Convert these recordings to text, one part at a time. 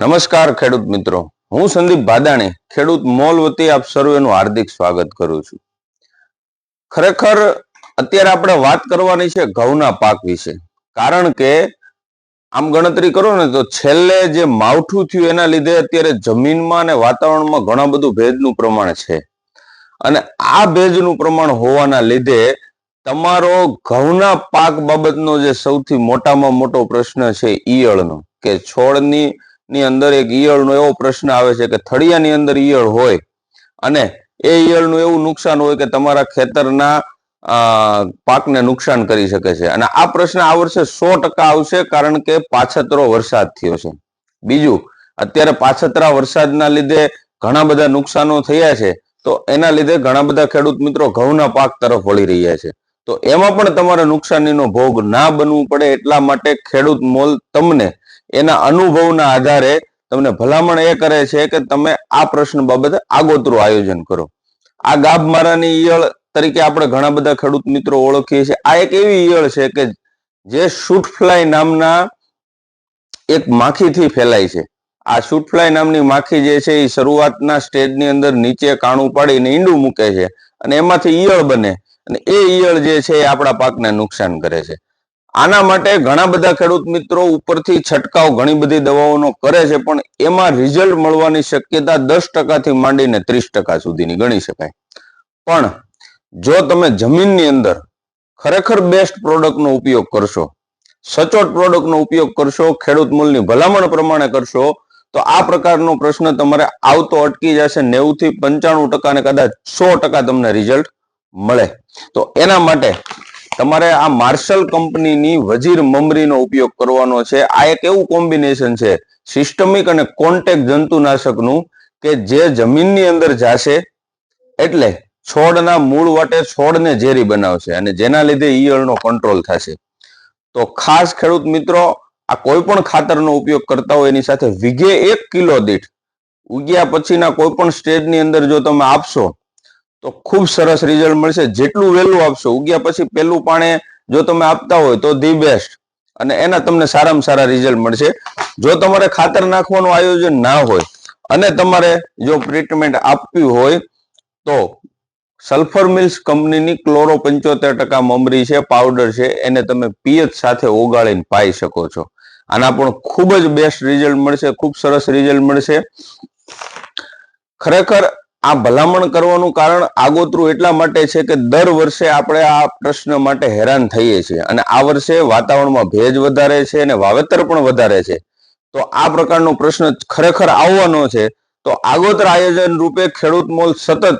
નમસ્કાર ખેડૂત મિત્રો. હું સંદીપ ભાદાણી, ખેડૂત મોલ વતી આપ સર્વેનું હાર્દિક સ્વાગત કરું છું. ખરેખર અત્યારે આપણે વાત કરવાની છે ઘઉંના પાક વિશે. કારણ કે આમ ગણતરી કરો ને તો છેલ્લે જે માવઠું થયું એના લીધે અત્યારે જમીનમાં અને વાતાવરણમાં ઘણા બધું ભેજનું પ્રમાણ છે. અને આ ભેજનું પ્રમાણ હોવાના લીધે તમારો ઘઉંના પાક બાબતનો જે સૌથી મોટામાં મોટો પ્રશ્ન છે ઈયળનો, કે છોડની ની અંદર એક ઈયળનો એવો પ્રશ્ન આવે છે કે થળિયાની અંદર ઈયળ હોય અને એ ઈયળનું એવું નુકસાન હોય કે તમારા ખેતરના પાકને નુકસાન કરી શકે છે. અને આ પ્રશ્ન આ વર્ષે સો ટકા આવશે કારણ કે પાછતરો વરસાદ થયો છે. બીજું, અત્યારે પાછતરા વરસાદના લીધે ઘણા બધા નુકસાનો થયા છે, તો એના લીધે ઘણા બધા ખેડૂત મિત્રો ઘઉંના પાક તરફ વળી રહ્યા છે. તો એમાં પણ તમારે નુકસાનીનો ભોગ ના બનવું પડે એટલા માટે ખેડૂત મોલ તમને એના અનુભવના આધારે તમને ભલામણ એ કરે છે કે તમે આ પ્રશ્ન બાબતે આગોતરું આયોજન કરો. આ ગાભ મારાની ઈયળ તરીકે આપણે ઘણા બધા ખેડૂત મિત્રો ઓળખીએ છીએ. આ એક એવી ઈયળ છે કે જે શૂટફ્લાય નામના એક માખીથી ફેલાય છે. આ શૂટફ્લાય નામની માખી જે છે એ શરૂઆતના સ્ટેજની અંદર નીચે કાણું પાડીને ઈંડું મૂકે છે અને એમાંથી ઈયળ બને. અને એ ઈયળ જે છે એ આપણા પાકને નુકસાન કરે છે. આના માટે ઘણા બધા ખેડૂત મિત્રો ઉપરથી છંટકાવ ઘણી બધી દવાઓનો કરે છે, પણ એમાં રિઝલ્ટ મળવાની શક્યતા દસ ટકાથી માંડીને ત્રીસ ટકા સુધીની ગણી શકાય. પણ જો તમે જમીનની અંદર ખરેખર બેસ્ટ પ્રોડક્ટનો ઉપયોગ કરશો, સચોટ પ્રોડક્ટનો ઉપયોગ કરશો, ખેડૂત મૂલની ભલામણ પ્રમાણે કરશો, તો આ પ્રકારનો પ્રશ્ન તમારે આવતો અટકી જશે. નેવું થી પંચાણું ટકા ને કદાચ સો ટકા તમને રિઝલ્ટ મળે. તો એના માટે તમારે આ માર્શલ કંપનીની વજીર મમરીનો ઉપયોગ કરવાનો છે. આ એક એવું કોમ્બિનેશન છે, સિસ્ટમિક અને કોન્ટેક જંતુનાશકનું, કે જે જમીનની અંદર જાશે, એટલે છોડના મૂળ વાટે છોડને ઝેરી બનાવશે અને જેના લીધે ઈયળનો કંટ્રોલ થશે. તો ખાસ ખેડૂત મિત્રો, આ કોઈ પણ ખાતરનો ઉપયોગ કરતા હોય એની સાથે વીઘે એક કિલો દીઠ, ઉગ્યા પછીના કોઈ પણ સ્ટેજની અંદર જો તમે આપશો તો ખૂબ સરસ રિઝલ્ટ મળશે. જેટલું વહેલું આપશો, ઉગ્યા પછી પહેલું પાણે જો તમે આપતા હોય તો ધી બેસ્ટ અને એના તમને સારામાં સારા રિઝલ્ટ મળશે. જો તમારે ખાતર નાખવાનું આયોજન ના હોય અને તમારે જો ટ્રીટમેન્ટ આપવી હોય તો સલ્ફર મિલ્સ કંપનીની ક્લોરો પંચોતેર ટકા મમરી છે પાવડર છે, એને તમે પિયત સાથે ઓગાળીને પાઈ શકો છો. આના પણ ખૂબ જ બેસ્ટ રિઝલ્ટ મળશે, ખૂબ સરસ રિઝલ્ટ મળશે. ખરેખર આ ભલામણ કરવાનું કારણ આગોતરું એટલા માટે છે કે દર વર્ષે આપણે આ પ્રશ્ન માટે હેરાન થઈએ છીએ અને આ વર્ષે વાતાવરણમાં ભેજ વધારે છે અને વાવેતર પણ વધારે છે. તો આ પ્રકારનો પ્રશ્ન ખરેખર આવવાનો છે. તો આગોતર આયોજન રૂપે ખેડૂત મોલ સતત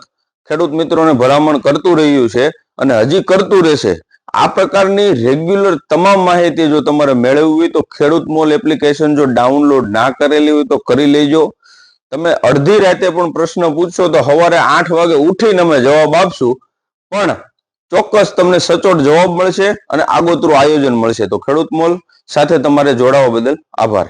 ખેડૂત મિત્રોને ભલામણ કરતું રહ્યું છે અને હજી કરતું રહેશે. આ પ્રકારની રેગ્યુલર તમામ માહિતી જો તમારે મેળવવી હોય તો ખેડૂત મોલ એપ્લિકેશન જો ડાઉનલોડ ના કરેલી હોય તો કરી લેજો. તમે અડધી રાતે પણ પ્રશ્ન પૂછશો તો સવારે આઠ વાગે ઉઠીને અમે જવાબ આપશું. પણ ચોક્કસ તમને સચોટ જવાબ મળશે અને આગોતરું આયોજન મળશે. તો ખેડૂત મોલ સાથે તમારે જોડાવા બદલ આભાર.